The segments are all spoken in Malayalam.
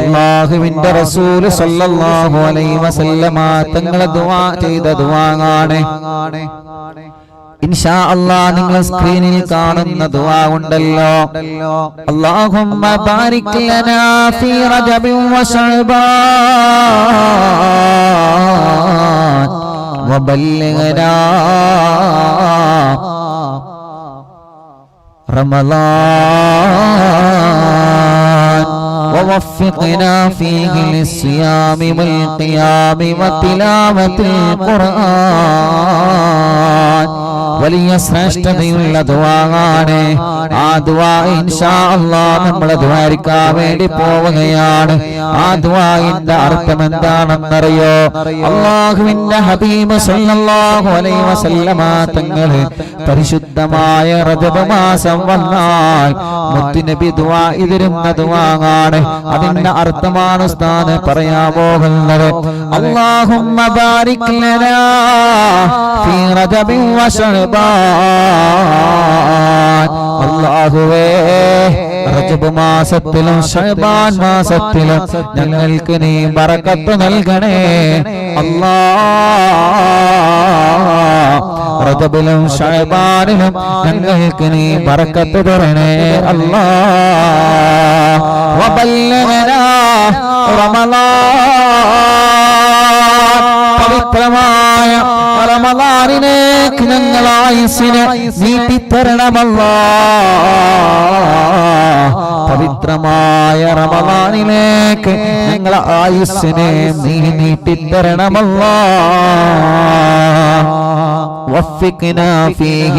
അള്ളാഹുവിന്റെ റസൂൽ സല്ലല്ലാഹു അലൈഹി വസല്ലമ തങ്ങളെ ദുആ ചെയ്ത ദുആങ്ങാണ്. ഇൻഷാ അല്ലാ നിങ്ങൾ സ്ക്രീനിൽ കാണുന്ന ദുആ ഉണ്ടല്ലോ. അല്ലാഹുമ്മ ബാരിക് ലനാ ഫീ റജബിൻ വശഅബാൻ വബല്ലിഗ്നാ റമളാൻ ووفقنا فيه للصيام والقيام وتلاوة القرآن വലിയ ശ്രേഷ്ഠതയുള്ള ദുവാണ് ആ ദുവാ ഇൻഷാ അല്ലാ നമ്മൾ ദ്വാരിക്കാൻ വേണ്ടി പോവുകയാണ്. ആ ദുവാന്റെ അർത്ഥം എന്താണെന്നറിയോ? അള്ളാഹുവിന്റെ ഹബീബ് സല്ലല്ലാഹു അലൈഹി വസല്ലമ തങ്ങളെ പരിശുദ്ധമായ റജബ് മാസം വന്നാൽ മുത്തുനബി ദുആ ഇതിരുന്ന ദുആണ് അതിന്റെ അർത്ഥമാണ് ഉസ്താദ് പറയാൻ പോകുന്നത്. അല്ലാഹുമ്മ ബാരിക് ലനാ ഫീ റജബിൻ അല്ലാഹുവേ റജബ് മാസത്തിലും ഷഹബാൻ മാസത്തിലും ഞങ്ങൾക്ക് നീ ബറക്കത്ത് നൽകണേ. അല്ലാ റജബിലും ഷഹബാനിലും ഞങ്ങൾക്ക് നീ ബറക്കത്ത് തരണേ. അല്ലാ വബല്ലനാ റമളാൻ പവിത്രമായ റമളാനിലേക്ക് ഞങ്ങൾ ആയുസിനെ നീട്ടിത്തരണമല്ലാ പവിത്രമായ റമളാനിലേക്ക് ഞങ്ങൾ ആയുസ്സിനെ നീ നീട്ടിത്തരണമല്ലാ وفقنا فيه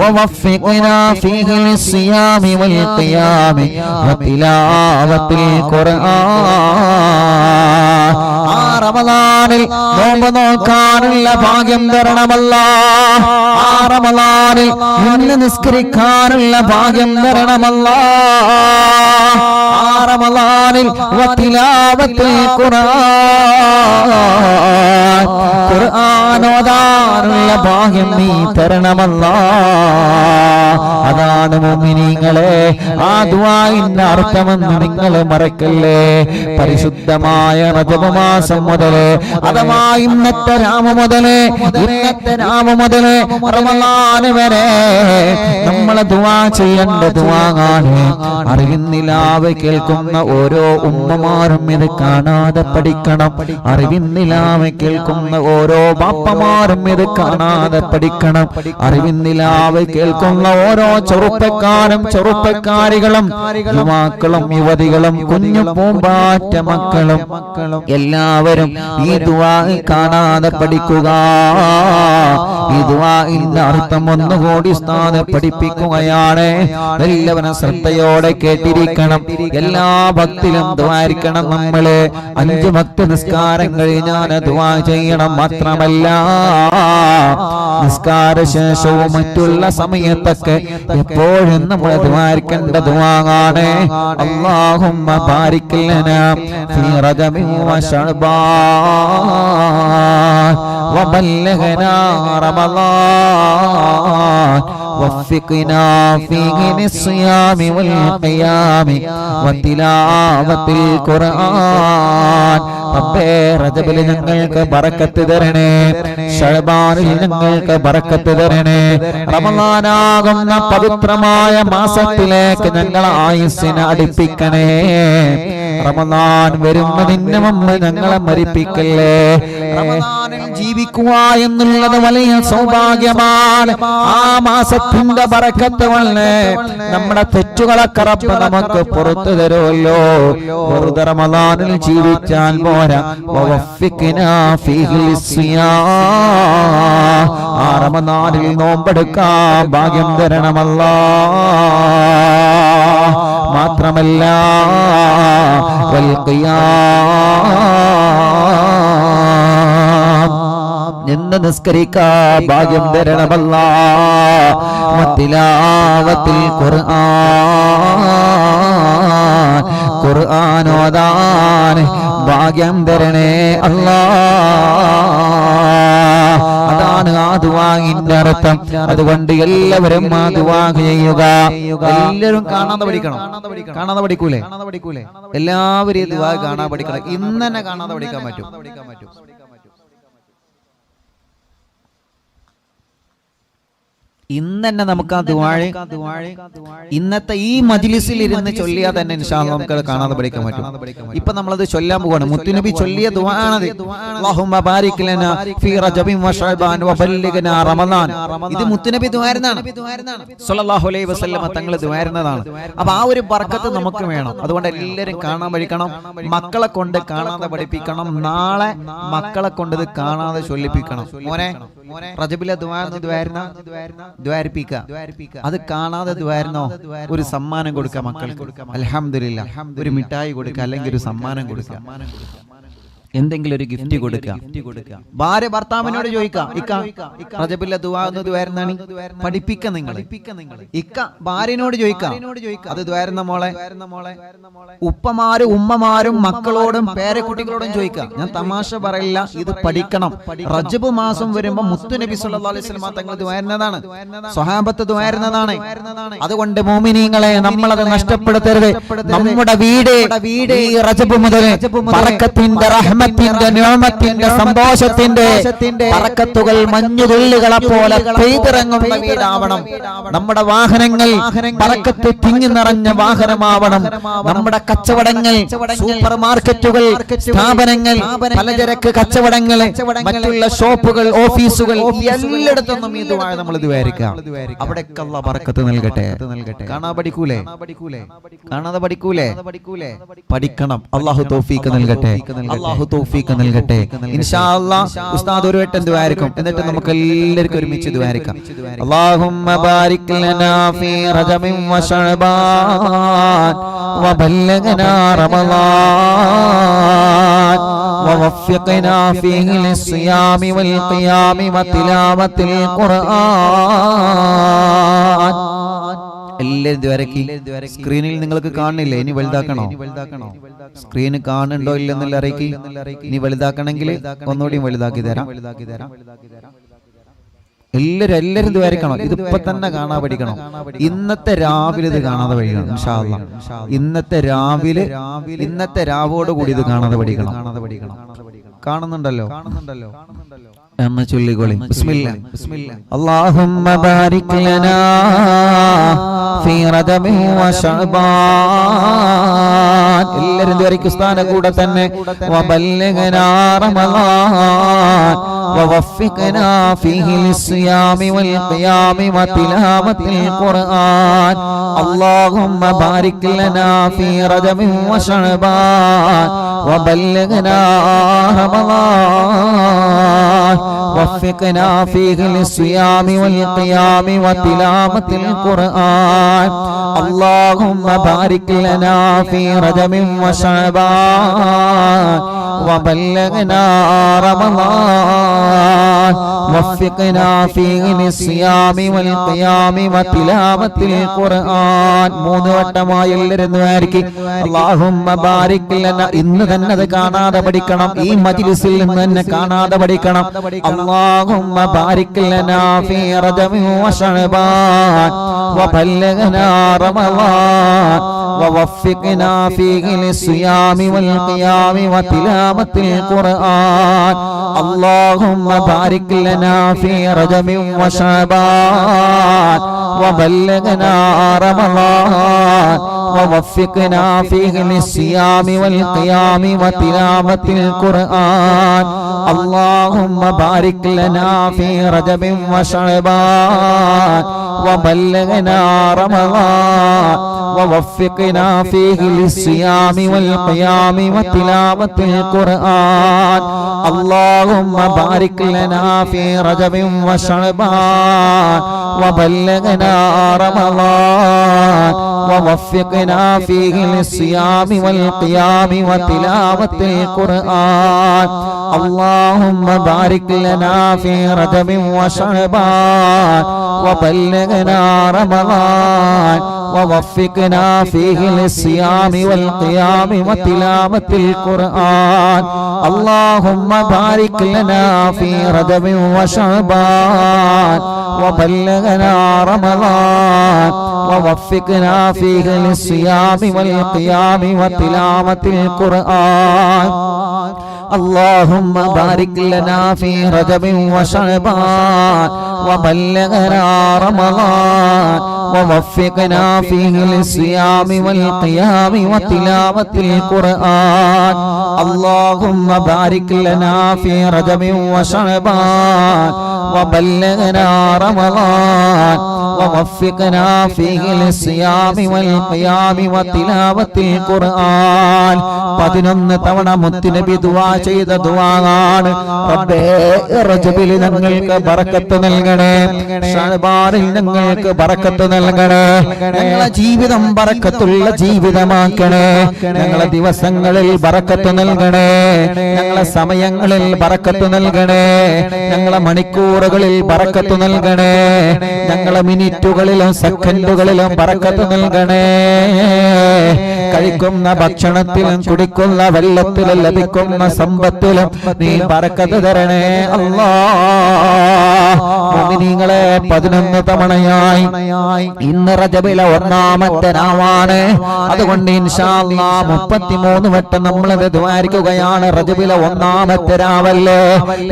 ووفقنا فيه للصيام والقيام وتلاوة القرآن ആ റമദാനിൽ നോമ്പ് നോക്കാനുള്ള ഭാഗ്യം തരണമല്ല. ആ റമദാനിൽ ഇന്ന് നിസ്കരിക്കാനുള്ള ഭാഗ്യം തരണമല്ല. ആ വത്തിലാവത്തിൽ ഖുർആൻ ഭാഗ്യം നീ തരണമല്ല. അതാണ് മുഅ്മിനീങ്ങളെ ആ ദുആഇന്റെ അർത്ഥമെന്ന് നിങ്ങൾ മറക്കല്ലേ. പരിശുദ്ധമായ റജബ് മാസം മുതൽ അഥവാ ഇന്നത്തെ രാമ മുതൽ ഇന്നത്തെ രാമ മുതൽ റമളാന് വരെ നമ്മളെ ദുവാ ചെയ്യേണ്ട ദുവാങ്ങാണ് അറിവിന്നിലാവ് കേൾക്കുന്ന ഓരോ ഉമ്മമാരും ഇത് കാണാതെ പഠിക്കണം. അറിവിന്നിലാവ് കേൾക്കുന്ന ഓരോ ബാപ്പമാരും ഇത് കാണാതെ പഠിക്കണം. അറിവിന്നിലാവ് കേൾക്കുന്ന ഓരോ ചെറുപ്പക്കാരും ചെറുപ്പക്കാരികളും യുവാക്കളും യുവതികളും കുഞ്ഞു പൂമ്പാറ്റ മക്കളും എല്ലാവരും ഈ ദുആ കാണാതെ പഠിക്കുക. ഈ ദുആഇന്റെ അർത്ഥം ഒന്നുകൂടി സ്ഥാനം പഠിപ്പിക്കുകയാണ്. എല്ലാവരും ശ്രദ്ധയോടെ കേട്ടിരിക്കണം. എല്ലാ ഭക്തിലും ദ്വാരിക്കണം നമ്മൾ. അഞ്ച് ഭക്തി നിസ്കാരം കഴിഞ്ഞാൽ ദുആ ചെയ്യണം. മാത്രമല്ല നിസ്കാര ശേഷവും മറ്റുള്ള സമയത്തൊക്കെ എപ്പോഴും നമ്മൾ ദ്വാരിക്കേണ്ട ദുആണ് അല്ലാഹുമ്മ ബാരിക് ലനാ ഫീ شعبان وبلغنا رمضان وفقنا فيه للصيام والقيام وتلاوة القرآن റബ്ബേ റജബിൽ ഞങ്ങൾക്ക് ബറക്കത്ത് തരണേ. ഷഹബാനിൽ ഞങ്ങൾക്ക് ബറക്കത്ത് തരണേ. റമദാനാകുന്ന പവിത്രമായ മാസത്തിലേക്ക് ഞങ്ങൾ ആയുസ്സിനെ അടുപ്പിക്കണേ. റമദാൻ വരുന്നതിന് മുമ്പ് ഞങ്ങളെ മരിപ്പിക്കല്ലേ? റമദാനിൽ ജീവിക്കുക എന്നുള്ളത് വലിയ സൗഭാഗ്യമാണ്. ആ മാസത്തിന്റെ പറക്കത്ത് വന്ന് നമ്മുടെ തെറ്റുകളൊക്കെ റബ്ബ് നമുക്ക് പുറത്തു തരുമല്ലോ. വെറുതെ റമദാനിൽ ജീവിച്ചാൽ പോരാ. റമദാനിൽ നോമ്പെടുക്കാൻ ഭാഗ്യം തരണമല്ല. മാത്രമല്ല വൽഖിയാം നിന്ന് നിസ്കരിക്കാ ഭാഗ്യം തരണമല്ല. മത്തിലാവത്തിൽ ഖുർആൻ ഭാഗ്യം തരണേ അല്ലാ. അതാണ് ആ അർത്ഥം. അതുകൊണ്ട് എല്ലാവരും ആ ചെയ്യുക. എല്ലാവരും കാണാതെ പഠിക്കണം. കാണാതെ പഠിക്കൂലേ? എല്ലാവരും ഈ ദുവാ കാണാതെ പഠിക്കണം. ഇന്ന് തന്നെ കാണാതെ പഠിക്കാൻ പറ്റും. ഇന്ന് തന്നെ നമുക്ക് ആ ദുവാഴെ ഇന്നത്തെ ഈ മജിലിസിൽ ഇരുന്ന് ചൊല്ലിയാൽ തന്നെ ഇൻഷാല്ല നമുക്ക് അത് കാണാതെ പഠിക്കാൻ പറ്റും. ഇപ്പൊ നമ്മളത് ചൊല്ലാൻ പോവാണ്. മുത്തുനബി ചൊല്ലിയ ദുവാണത് റമളാൻ ഇത് മുത്തുനബി വസല്ലമ തങ്ങൾ ദുവാരുന്നതാണ് അപ്പൊ ആ ഒരു ബർക്കത്ത് നമുക്ക് വേണം. അതുകൊണ്ട് എല്ലാവരും കാണാൻ പഠിക്കണം. മക്കളെ കൊണ്ട് കാണാതെ പഠിപ്പിക്കണം. നാളെ മക്കളെ കൊണ്ട് ഇത് കാണാതെ ചൊല്ലിപ്പിക്കണം. മോനെ റജബിലെ ദുവാരുന്ന ദുആയിരുന്ന ദ്വാരിപ്പിക്കുക. അത് കാണാതെ ദ്വാരുന്നോ ഒരു സമ്മാനം കൊടുക്കുക മക്കൾക്ക്. അലഹമില്ല ഒരു മിഠായി കൊടുക്കുക അല്ലെങ്കിൽ ഒരു സമ്മാനം കൊടുക്കുക. എന്തെങ്കിലും ഒരു ഗിഫ്റ്റ് കൊടുക്കുക ഭാര്യ ഭർത്താവിനോട് ചോദിക്കാം. ഇക്ക റജബില്ല പഠിപ്പിക്ക നിങ്ങൾ ഇക്ക ഭാര്യനോട് ചോദിക്കാം. അത് ദ്വാരുന്ന മോളെ? ഉപ്പമാരും ഉമ്മമാരും മക്കളോടും പേരക്കുട്ടികളോടും ചോദിക്കാം. ഞാൻ തമാശ പറയില്ല. ഇത് പഠിക്കണം. റജബ് മാസം വരുമ്പോ മുത്തുനബി നബി തങ്ങൾ ദ്വാരുന്നതാണ് സ്വഹാബത്ത് ദ്വാരുന്നതാണ് അതുകൊണ്ട് മോമിനിയങ്ങളെ നമ്മളത് നഷ്ടപ്പെടുത്തരുത്. നമ്മുടെ വീട് ഈ റജബ് മുതൽ റഹ്മത്തിന്റെ നിഅമത്തിന്റെ സന്തോഷത്തിന്റെ പറക്കത്തുകൾ മഞ്ഞുതുള്ളികളെ പോലെ പെയ്തിറങ്ങുന്ന വീടാവണം. നമ്മുടെ വാഹനങ്ങൾ പറക്കത്ത് തിങ്ങി നിറഞ്ഞ വാഹനമാവണം. നമ്മുടെ കച്ചവടങ്ങൾ സൂപ്പർ മാർക്കറ്റുകൾ സ്ഥാപനങ്ങൾ പലചരക്ക് കച്ചവടങ്ങൾ മറ്റുള്ള ഷോപ്പുകൾ ഓഫീസുകൾ എല്ലായിടത്തൊന്നും ഈ ദുആ നമ്മൾ വിചാരിക്കാം അവിടെയൊക്കെ അള്ളാഹ് ബറക്കത്ത് നൽകട്ടെ. കാണാ പഠിക്കൂലേ? കാണാതെ പഠിക്കൂലേ? പഠിക്കണം. അള്ളാഹു തൗഫീഖ് നൽകട്ടെ. അള്ളാഹു തൗഫീക്ക് നൽകട്ടെ ഇൻഷാ അല്ലാഹ് ഉസ്താദ് ഒരു വട്ടം ദുആരിക്കും എന്നിട്ട് നമുക്ക് എല്ലാവർക്കും ഒരുമിച്ച് ദുആരിക്കാം അല്ലാഹുമ്മ ബാരിക് ലനാ ഫീ റജബിൻ വ ശഅബാൻ വബല്ലഗനാ റമളാൻ ووفقنا فيه للصيام والقيام وتلاوة القرآن എല്ലാവരും ദ്വാരക്കി സ്ക്രീനിൽ നിങ്ങൾക്ക് കാണുന്നില്ലേ? ഇനി വലുതാക്കണോ? സ്ക്രീന് കാണുന്നുണ്ടോ ഇല്ലെന്നല്ല അറിയിക്കി? ഇനി വലുതാക്കണമെങ്കിൽ ഒന്നുകൂടി വലുതാക്കി തരാം. എല്ലാരും എല്ലാരും ഇത് വരക്കണം ഇതിപ്പോ തന്നെ കാണാൻ പഠിക്കണം. ഇന്നത്തെ രാവിലെ ഇത് കാണാതെ പഠിക്കണം ഇന്നത്തെ രാവിലെ ഇന്നത്തെ രാവോട് കൂടി ഇത് കാണാതെ പഠിക്കണം. കാണുന്നുണ്ടല്ലോ? എന്ന ചൊല്ലിക്കോളി. അള്ളാഹു അല്ലാഹുമ്മ ബാരിക് رجب وشعبان എല്ലാവരും ദ്വാരിക്കും സ്ഥാന കൂടെ തന്നെ وبلغنا رمضان ووفقنا فيه للصيام والقيام وتلاوة القرآن اللهم بارك لنا في رجب وشعبان وبلغنا رمضان وفقنا فيه للصيام والقيام وتلاوة القرآن اللهم بارك لنا في رجب وشعبان وبلغنا رمضان وفقنا فيه للصيام والقيام وتلاوة القرآن മൂന്ന് വട്ടമായി എല്ലാവരും ആയിരിക്കും അള്ളാഹുമ്മ ബാരിക് ലന ഇന്ന് തന്നെ അത് കാണാതെ പഠിക്കണം ഈ മജ്ലിസിൽ നിന്ന് തന്നെ കാണാതെ പഠിക്കണം അള്ളാഹുമ്മ ബാരിക് ലന ഫീ റജബി വശഅബാൻ വബല്ലഗനാ റമളാൻ ووفقنا فيه للصيام والقيام وتلاوة القرآن. اللهم بارك لنا في رجب وشعبان. وبلغنا رمضان. ووفقنا فيه للصيام والقيام وتلاوة القرآن. اللهم بارك لنا في رجب وشعبان. وبلغنا رمضان. ووفقنا فيه للصيام والقيام وتلاوة القرآن. اللهم بارك لنا في رجب وشعبان. وبلغنا رمضان. ووفقنا فيه للصيام والقيام وتلاوة القرآن. اللهم بارك لنا في رجب وشعبان. وبلغنا رمضان. ووفقنا فيه للصيام والقيام وتلاوة القرآن. اللهم بارك لنا في رجب وشعبان. وبلغنا رمضان. ووفقنا فيه للصيام والقيام وتلاوة القرآن. اللهم بارك لنا في رجب وشعبان وبلغنا رمضان ووفقنا فيه للصيام والقيام وتلاوة القرآن. اللهم بارك لنا في رجب وشعبان وبلغنا رمضان ووفقنا فيه للصيام والقيام وتلاوة القرآن പതിനൊന്ന് തവണ മുത്തുനബി ദുവാ ചെയ്ത ദുവാണ് റബ്ബേ റജബിൽ ഞങ്ങൾക്ക് ബറക്കത്ത് നൽകണേ ഷഅബാനിൽ ഞങ്ങൾക്ക് ബറക്കത്ത് നൽകണേ ഞങ്ങളെ ജീവിതം ബറക്കത്തുള്ള ജീവിതമാക്കണേ ഞങ്ങളെ ദിവസങ്ങളിൽ ബറക്കത്ത് നൽകണേ ഞങ്ങളെ സമയങ്ങളിൽ ബറക്കത്ത് നൽകണേ ഞങ്ങളെ മണിക്കൂറുകളിൽ ബറക്കത്ത് നൽകണേ ഞങ്ങളെ മിനിറ്റുകളിലും സെക്കൻഡുകളിലും പറക്കത്ത് നൽകണേ കഴിക്കുന്ന ഭക്ഷണത്തിലും കുടിക്കുന്ന വെള്ളത്തിലും ലഭിക്കുന്ന സമ്പത്തിലും നീ പറക്കത്ത് തരണേ. അല്ലാ. പതിനൊന്ന് തവണയായി ഇന്ന് റജബിലെ ഒന്നാമത്തെ രാവാണ് അതുകൊണ്ട് മുപ്പത്തിമൂന്ന് വട്ടം നമ്മളത് ദ്വാരിക്കുകയാണ്. റജബിലെ ഒന്നാമത്തെ രാവല്ലേ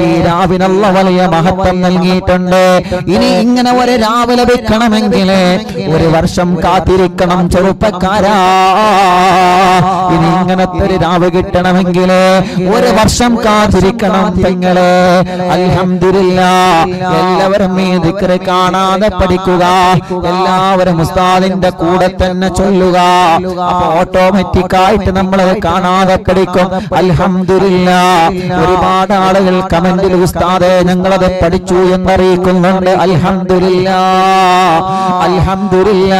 ഈ രാവിനുള്ള വലിയ മഹത്വം നൽകിയിട്ടുണ്ട്. ഇനി ഇങ്ങനെ ഒരു രാവ് ലഭിക്കണമെങ്കിൽ ഒരു വർഷം കാത്തിരിക്കണം ചെറുപ്പക്കാരാ. ഇനി ഇങ്ങനത്തെ ഒരു രാവ് കിട്ടണമെങ്കിൽ ഒരു വർഷം കാത്തിരിക്കണം പെങ്ങളെ. അൽഹംദുലില്ല. എല്ലാവരും ഈ ദിക്റ് കാണാതെ പഠിക്കുക. എല്ലാവരും ഉസ്താദിന്റെ കൂടെ തന്നെ ചൊല്ലുക. അപ്പൊ ഓട്ടോമാറ്റിക് ആയിട്ട് നമ്മൾ കാണാതെ പഠിക്കും. അൽഹംദുലില്ല. ഒരുപാട് ആളുകൾ കമന്റിൽ ഉസ്താദെ ഞങ്ങളത് പഠിച്ചു എന്നറിയിക്കുന്നുണ്ട്. അൽഹംദുലില്ല. അൽഹംദുലില്ല.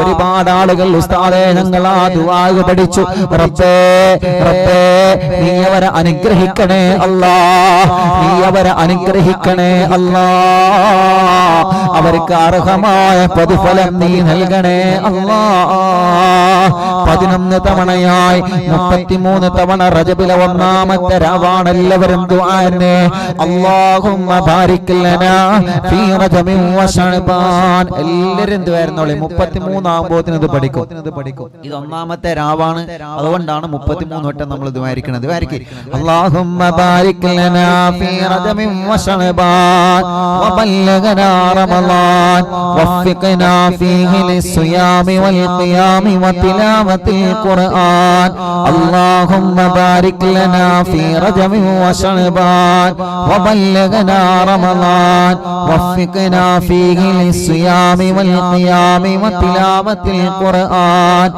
ഒരുപാട് ആളുകൾ ഉസ്താദേ ഞങ്ങൾ ആ ദുആ പഠിച്ചു. റബ്ബേ റബ്ബേ നീ അവരെ അനുഗ്രഹിക്കണേ അല്ലാ. നീ അവരെ അനുഗ്രഹിക്കണേ അല്ലാ. അവർക്ക് അർഹമായ പ്രതിഫലം നീ നൽകണേ അല്ലാ. പതിനൊന്ന് തവണയായി മുപ്പത്തിമൂന്ന് തവണ റജബിലെ ഒന്നാമത്തെ രാവാണ് എല്ലാവരും ദുആനെ അല്ലാഹുമ്മ ബാരിക് ലനാ ഫീ റജബിൻ റമദാൻ എല്ലാരും എന്ത് വരുന്നോളെ മുപ്പത്തിമൂന്നാകുമ്പോത്തിന് ഇത് പഠിക്കും? ഇത് ഒന്നാമത്തെ രാവാണ്. അതുകൊണ്ടാണ് മുപ്പത്തിമൂന്ന് വട്ടം നമ്മൾ ഇത് വായിക്കുന്നത്. വായിക്കും. ബാരിക് ലനാ ഫീ ഫീഹി ഖുർആൻ. ബാരിക് ലനാ ഫീ ഫീഹി للصيام والقيام وتلاوة القرآن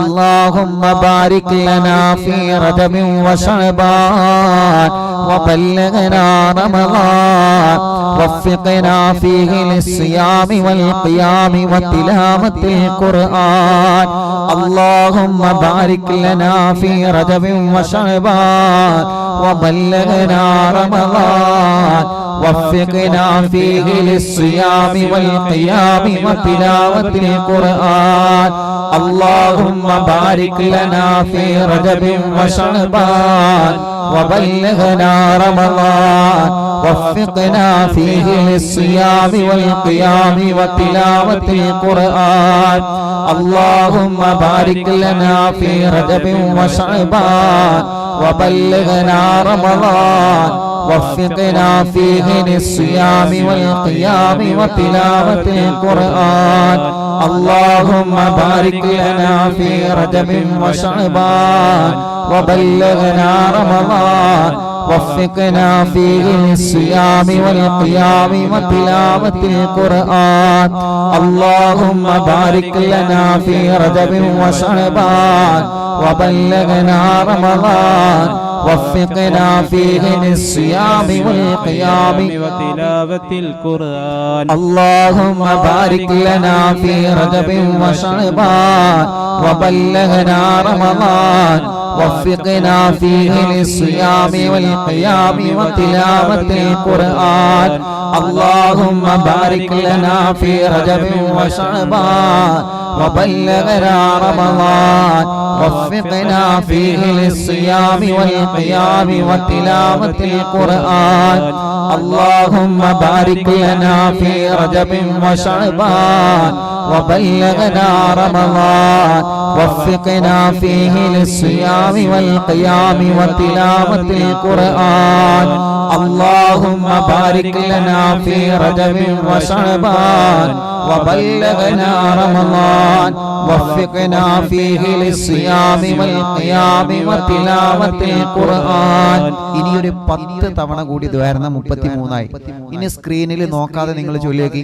اللهم بارك لنا في رجب وشعبان وبلغنا رمضان وفقنا فيه للصيام والقيام وتلاوة القرآن اللهم بارك لنا في رجب وشعبان وبلغنا رمضان وفقنا فيه للصيام والقيام وتلاوة القرآن. اللهم بارك لنا في رجب وشعبان. وبلغنا رمضان. وفقنا فيه للصيام والقيام وتلاوة القرآن. اللهم بارك لنا في رجب وشعبان. وبلغنا رمضان. وفقنا فيه للصيام والقيام وتلاوة القرآن. اللهم بارك لنا في رجب وشعبان. وبلغنا رمضان. وفقنا فيه للصيام والقيام وتلاوة القرآن. اللهم بارك لنا في رجب وشعبان. وبلغنا رمضان. وفقنا فيه للصيام والقيام. وتلاوة القرآن. اللهم بارك لنا في رجب وشعبان. وبلغنا رمضان. وفقنا فيه للصيام والقيام وتلاوة القرآن اللهم بارك لنا في رجب وشعبان وبلغنا رمضان وفقنا فيه للصيام والقيام وتلاوة القرآن اللهم بارك لنا في رجب وشعبان وبلغنا رمضان وفقنا فيه للصيام والقيام وتلاوة القرآن اللهم بارك لنا في رجب وشعبان وبلغنا رمضان وفقنا فيه للصيام والقيام وتلاوة القرآن ഇനി ഒരു പത്ത് തവണ കൂടി ദ്വാരണ മുപ്പത്തി മൂന്നായി ഇനി സ്ക്രീനിൽ നോക്കാതെ നിങ്ങൾ ചൊല്ലിയേക്ക്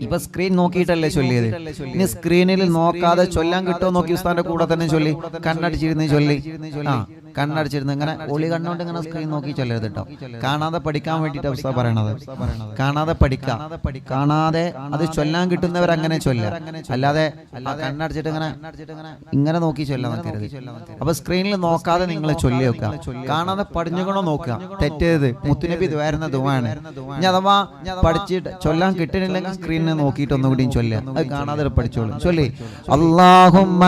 ഇപ്പൊ സ്ക്രീൻ നോക്കിയിട്ടല്ലേ ചൊല്ലിയത്? ഇനി സ്ക്രീനിൽ നോക്കാതെ ചൊല്ലാൻ കിട്ടുമോ നോക്കി ഉസ്താന്റെ കൂടെ തന്നെ ചൊല്ലി. കണ്ണടിച്ചിരുന്ന് ചൊല്ലി. ആ. കണ്ണടിച്ചിരുന്ന് ഇങ്ങനെ ഒളി കണ്ണുകൊണ്ട് ഇങ്ങനെ സ്ക്രീൻ നോക്കി ചൊല്ലരുത് കേട്ടോ കാണാതെ പഠിക്കാൻ വേണ്ടിട്ട് അവസ്ഥ പറയണത്. കാണാതെ പഠിക്കാം. കാണാതെ അത് ചൊല്ലാൻ കിട്ടുന്നവർ അങ്ങനെ ചൊല്ല അല്ലാതെ കണ്ണടച്ചിട്ട് ഇങ്ങനെ ഇങ്ങനെ നോക്കി ചൊല്ലാൻ നോക്കരുത് അപ്പൊ സ്ക്രീനിൽ നോക്കാതെ നിങ്ങൾ ചൊല്ലി വെക്കുക കാണാതെ പഠിഞ്ഞുകൊണ്ടോ നോക്കുക. തെറ്റേത്. മുത്തുനബി വരുന്ന ദുവാണ്. ഇനി അഥവാ പഠിച്ചിട്ട് ചൊല്ലാൻ കിട്ടുന്നില്ലെങ്കിൽ സ്ക്രീനിൽ നോക്കിയിട്ട് ഒന്നുകൂടി ചൊല്ലുക. അത് കാണാതെ പഠിച്ചോളൂ. ചൊല്ലി. അള്ളാഹുമ്മ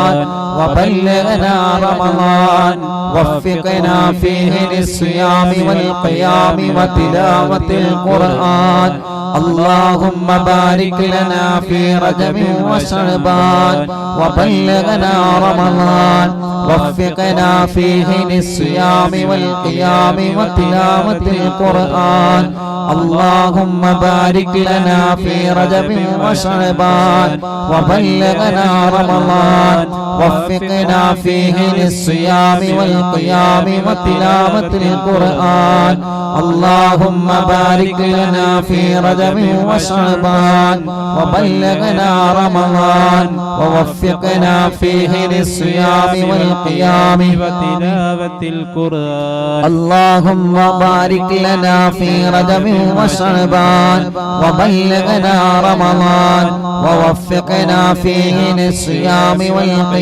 رمضان وبلغنا رمضان وفقنا فيه للصيام والقيام وتلاوة القرآن اللهم بارك لنا في رجب وشعبان وبلغنا رمضان وفقنا فيه للصيام والقيام وتلاوة القرآن. اللهم بارك لنا في رجب وشعبان وبلغنا رمضان وفقنا فيه للصيام والقيام وتلاوة القرآن. اللهم بارك لنا في رجب وشعبان وبلغنا رمضان ووفقنا فيه للصيام والقيام. وتلاوة القرآن. اللهم بارك لنا في رجب وشعبان وبلغنا رمضان ووفقنا فيه للصيام والقيام.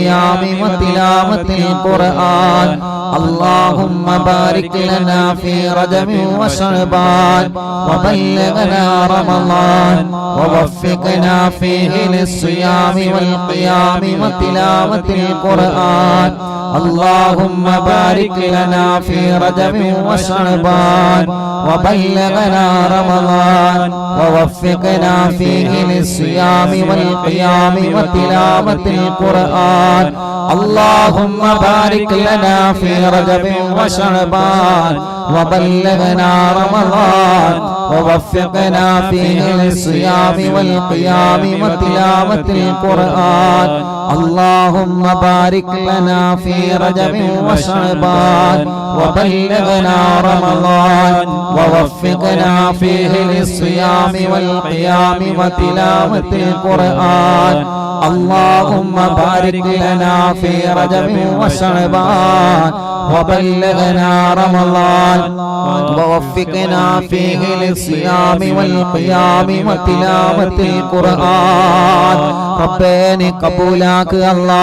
وتلاوة القرآن. اللهم بارك لنا في رجب وشعبان وبلغنا رمضان. ووفقنا فيه للصيام والقيام وتلاوة القرآن. اللهم بارك لنا في رجب وشعبان وبلغنا رمضان. ووفقنا فيه للصيام والقيام وتلاوة القرآن. اللهم بارك لنا في رجب وشعبان وبلغنا رمضان ووفقنا فيه للصيام والقيام وتلاوة القرآن. اللهم بارك لنا في رجب وشعبان وبلغنا رمضان ووفقنا فيه للصيام والقيام وتلاوة القرآن. اللهم بارك لنا في رجب وشعبان وبلغنا رمضان ووفقنا فيه للصيام والقيام وتلاوة القرآن റബ്ബേ നീ കബൂലാക്ക് അല്ലാ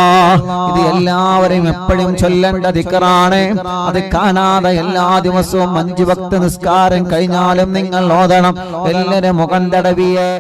ഇത് എല്ലാവരും എപ്പോഴും ചൊല്ലേണ്ട ദിക്കറാണ് അത് കാണാതെ എല്ലാ ദിവസവും അഞ്ചു ഭക്ത നിസ്കാരം കഴിഞ്ഞാലും നിങ്ങൾ ഓതണം എല്ലാവരും മുഖം തടവിയെ